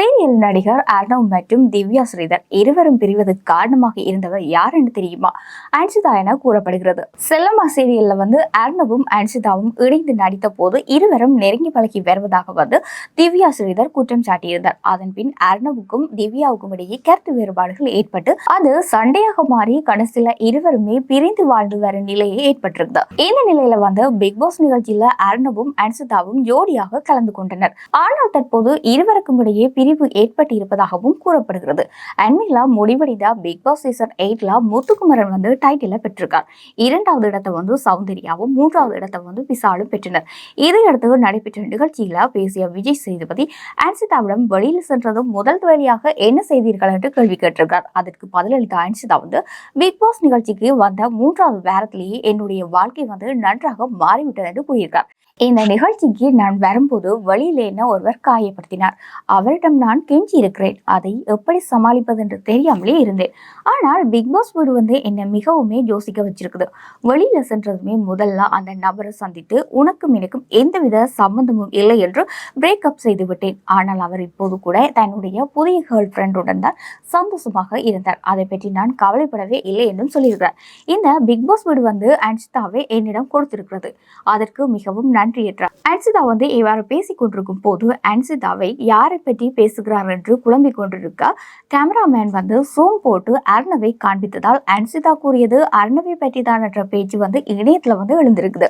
Serial நடிகர் அர்ணவ் மற்றும் திவ்யா ஸ்ரீதர் இருவரும் பிரிவதற்கு காரணமாக இருந்தவர் யாருன்னு தெரியுமா? அன்சிதா என கூறப்படுகிறது. செல்லம்மா சீரியல்ல வந்து அர்ணவும் அன்சிதாவும் இணைந்து நடித்த போது இருவரும் நெருங்கி பழகி வருவதாக வந்து திவ்யா ஸ்ரீதர் குற்றம் சாட்டியிருந்தார். அதன் பின் அர்ணவுக்கும் திவ்யாவுக்கும் இடையே கருத்து வேறுபாடுகள் ஏற்பட்டு அது சண்டையாக மாறி கடைசியில இருவருமே பிரிந்து வாழ்ந்து வரும் நிலையை ஏற்பட்டிருந்தது. இந்த நிலையில வந்து பிக் பாஸ் நிகழ்ச்சியில அர்ணவும் அன்சிதாவும் ஜோடியாக கலந்து கொண்டனர். ஆனால் தற்போது இருவருக்கும் இடையே பிரி பிரிவு ஏற்பட்டிருப்பதாகவும் கூறப்படுகிறது. அண்மையில முடிவடைந்த பிக் பாஸ் சீசன் எயிட்ல முத்துக்குமரன் வந்து டைட்டில பெற்றிருக்கார். இரண்டாவது இடத்தை வந்து சௌந்தர்யாவும் மூன்றாவது இடத்தை வந்து விசாலும் பெற்றனர். இதையடுத்து நடைபெற்ற நிகழ்ச்சியில பேசிய விஜய் சேதுபதி அன்சிதாவிடம் வெளியில் சென்றதும் முதல் வேலையாக என்ன செய்தீர்கள் என்று கேள்வி கேட்டிருக்கார். அதற்கு பதிலளித்த அன்சிதா வந்து பிக் பாஸ் நிகழ்ச்சிக்கு வந்த மூன்றாவது வாரத்திலேயே என்னுடைய வாழ்க்கை வந்து நன்றாக மாறிவிட்டது என்று கூறியிருக்கார். இந்த நிகழ்ச்சிக்கு நான் வரும்போது வழியில் என்ன ஒருவர் காயப்படுத்தினார். அவரிடம் நான் கெஞ்சி இருக்கிறேன் அதை எப்படி சமாளிப்பது என்று தெரியாமலே இருந்தேன். ஆனால் பிக் பாஸ் வீடு வந்து என்னை மிகவுமே யோசிக்க வச்சிருக்குது. வெளியில சென்றதுமே முதல்ல அந்த நபரை சந்தித்து உனக்கும் எனக்கும் எந்தவித சம்பந்தமும் இல்லை என்று பிரேக்கப் செய்து விட்டேன். ஆனால் அவர் இப்போது கூட தன்னுடைய புதிய கேர்ள் ஃப்ரெண்டுடன் தான் சந்தோஷமாக இருந்தார். அதை பற்றி நான் கவலைப்படவே இல்லை என்றும் சொல்லியிருக்கிறார். இந்த பிக் பாஸ் வீடு வந்து அன்சிதாவை என்னிடம் கொடுத்திருக்கிறது. அதற்கு மிகவும் நன்றி நன்றியற்றார் அன்சிதா வந்து இவ்வாறு பேசிக் கொண்டிருக்கும் போது அன்சிதாவை யாரை பற்றி பேசுகிறார் என்று குழம்பிக் கொண்டிருக்க கேமராமேன் வந்து சூம் போட்டு அர்ணவை காண்பித்ததால் அன்சிதா கூறியது அர்ணவை பற்றி தான் என்ற பேச்சு வந்து இணையத்துல வந்து எழுந்திருக்குது.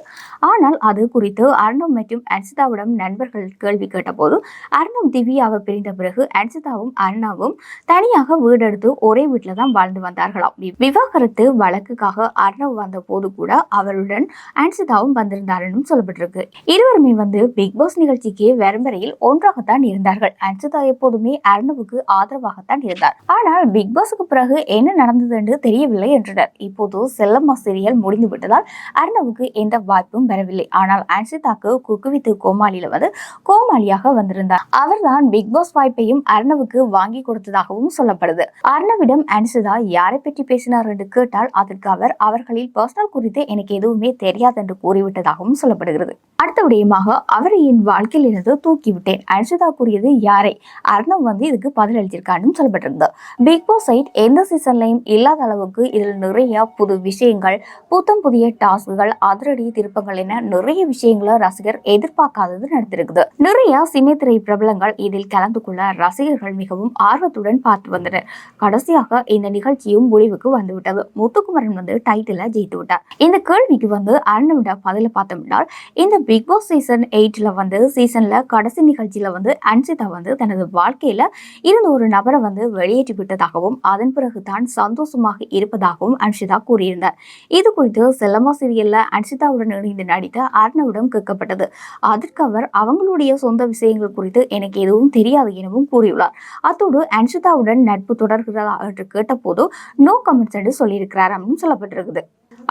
ஆனால் அது குறித்து அர்ணவ் மற்றும் அன்சிதாவிடம் நண்பர்கள் கேள்வி கேட்டபோது அர்ணவ் திவ்யாவை பிரிந்த பிறகு அன்சிதாவும் அர்ணாவும் தனியாக வீடெடுத்து ஒரே வீட்டில் தான் வாழ்ந்து வந்தார்களாம். விவாகரத்து வழக்குக்காக அர்ணவ் வந்த போது கூட அவருடன் அன்சிதாவும் வந்திருந்தார் என்றும் சொல்லப்பட்டிருக்கு. இருவருமே வந்து பிக் பாஸ் நிகழ்ச்சிக்கு வரும் வரையில் ஒன்றாகத்தான் இருந்தார்கள். அன்சிதா எப்போதுமே அர்ணவுக்கு ஆதரவாகத்தான் இருந்தார். ஆனால் பிக் பாஸுக்கு பிறகு என்ன நடந்தது என்று தெரியவில்லை என்றனர். இப்போது செல்லம்மா சீரியல் முடிந்து விட்டதால் அர்ணவுக்கு எந்த வாய்ப்பும் பெறவில்லை ஆனால் அன்சிதாக்கு குக்குவித்து கோமாளியில வந்து கோமாளியாக வந்திருந்தார். அவர்தான் பிக் பாஸ் வாய்ப்பையும் அர்ணவுக்கு வாங்கி கொடுத்ததாகவும் சொல்லப்படுது. அர்ணவிடம் அன்சிதா யாரை பற்றி பேசினார் என்று கேட்டால் அதற்கு அவர் அவர்களில் பர்சனல் குறித்து எனக்கு எதுவுமே தெரியாது என்று கூறிவிட்டதாகவும் சொல்லப்படுகிறது. அடுத்த விடயமாக அவரை என் வாழ்க்கையில் இருந்து தூக்கிவிட்டேன். அர்ஷிதா கூறியது யாரை? அர்ணவ் வந்து இதுக்கு பதிலளிச்சிருக்கான்னு சொல்லப்பட்டிருந்தது. பிக் பாஸ் சைட் எந்த சீசன்லையும் இல்லாத அளவுக்கு இதில் நிறைய புது விஷயங்கள் புத்தம் புதிய டாஸ்குகள் அதிரடி திருப்பங்கள் என நிறைய விஷயங்களை ரசிகர் எதிர்பார்க்காதது நடத்திருக்குது நிறைய சின்னத்திரை பிரபலங்கள் இதில் கலந்து கொள்ள ரசிகர்கள் மிகவும் ஆர்வத்துடன் பார்த்து வந்தனர். கடைசியாக இந்த நிகழ்ச்சியும் முடிவுக்கு வந்துவிட்டது. முத்துக்குமரன் வந்து டைட்டில ஜெயித்து விட்டார். இந்த கேள்விக்கு வந்து அர்ணவிட பதில பார்த்தோம்னால் இந்த பிக் பாஸ் சீசன் எயிட்ல வந்து சீசன்ல கடைசி நிகழ்ச்சியில வந்து அன்சிதா வந்து தனது வாழ்க்கையில இருந்த ஒரு நபரை வந்து வெளியேற்றி விட்டதாகவும் அதன் பிறகு தான் சந்தோஷமாக இருப்பதாகவும் அன்சிதா கூறியிருந்தார். இது குறித்து செல்லமா சீரியல்ல அன்சிதாவுடன் இணைந்து நடித்த அர்ணவிடம் கேட்கப்பட்டது. அதற்கு அவர் அவங்களுடைய சொந்த விஷயங்கள் குறித்து எனக்கு எதுவும் தெரியாது எனவும் கூறியுள்ளார். அத்தோடு அன்சிதாவுடன் நட்பு தொடர்கிறதா என்று கேட்டபோது நோ கமெண்ட்ஸ் என்று சொல்லியிருக்கிறார் அப்படின்னு சொல்லப்பட்டிருக்குது.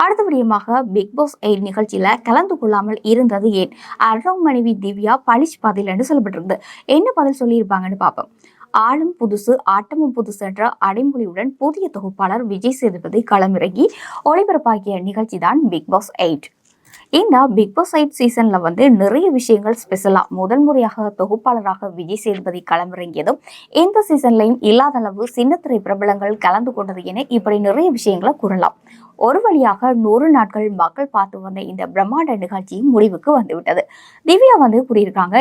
அடுத்தபடியமாக பிக் பாஸ் எயிட் நிகழ்ச்சியில கலந்து கொள்ளாமல் இருந்தது ஏன்? அர்ணவ் மனைவி திவ்யா பளிச் பதில் என்று சொல்லப்பட்டிருந்தது. என்ன பதில் சொல்லியிருப்பாங்கன்னு பார்ப்போம். ஆளும் புதுசு ஆட்டமும் புதுசு என்ற அடைமொழியுடன் புதிய தொகுப்பாளர் விஜய் சேதுபதி களமிறங்கி ஒளிபரப்பாகிய நிகழ்ச்சி தான் பிக் பாஸ் எயிட் இந்த பிக் பாஸ் எயிட் சீசன்ல வந்து நிறைய விஷயங்கள் ஸ்பெஷலா முதல் முறையாக தொகுப்பாளராக விஜய் சேதுபதி களமிறங்கியதும் எந்த சீசன்லையும் இல்லாத அளவு சின்னத்திரை பிரபலங்கள் கலந்து கொண்டது என இப்படி நிறைய விஷயங்களை கூறலாம். ஒரு வழியாக நூறு நாட்கள் மக்கள் பார்த்து வந்த இந்த பிரம்மாண்ட நிகழ்ச்சியும் முடிவுக்கு வந்துவிட்டது. திவ்யா வந்து கூறியிருக்காங்க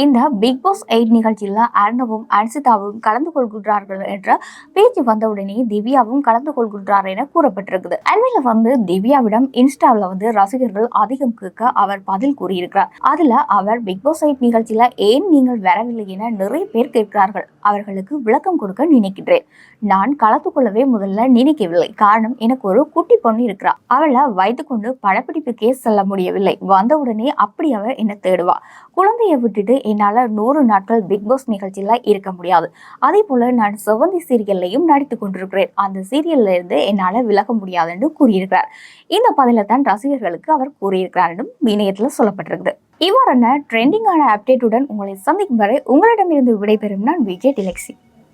இந்த பிக் பாஸ் எயிட் நிகழ்ச்சியில் அர்ணவும் அன்சிதாவும் கலந்து கொள்கின்றார்கள் என்ற பேச்சு வந்தவுடனே திவ்யாவும் கலந்து கொள்கின்றார் என கூறப்பட்டிருக்குது. அண்மையில வந்து திவ்யாவிடம் இன்ஸ்டாவில் வந்து ரசிகர்கள் அதிகம் கேட்க அவர் பதில் கூறியிருக்கிறார். அதுல அவர் பிக் பாஸ் எயிட் நிகழ்ச்சியில ஏன் நீங்கள் வரவில்லை என நிறைய பேர் கேட்கிறார்கள். அவர்களுக்கு விளக்கம் கொடுக்க நினைக்கின்றேன். நான் கலந்து கொள்ளவே முதல்ல நினைக்கவில்லை. காரணம் எனக்கு ஒரு குட்டி பொண்ணு இருக்கிறா. அவளை வைத்துக்கொண்டு படப்பிடிப்புக்கே செல்ல முடியவில்லை. வந்தவுடனே அப்படி அவ என்னை தேடுவா. குழந்தையை விட்டுட்டு என்னால் நூறு நாட்கள் பிக் பாஸ் நிகழ்ச்சியில் இருக்க முடியாது. அதே போல் நான் செவந்தி சீரியல்லையும் நடித்து கொண்டிருக்கிறேன். அந்த சீரியல்ல இருந்து என்னால் விலக முடியாது என்று கூறியிருக்கிறார். இந்த பதில தான் ரசிகர்களுக்கு அவர் கூறியிருக்கிறார் என்றும் இணையத்தில் சொல்லப்பட்டிருக்குது. இவ்வாறான ட்ரெண்டிங்கான அப்டேட்டுடன் உங்களை சந்திக்கும் வரை உங்களிடமிருந்து விடைபெறும் நான் விஜய் டிலக்ஸி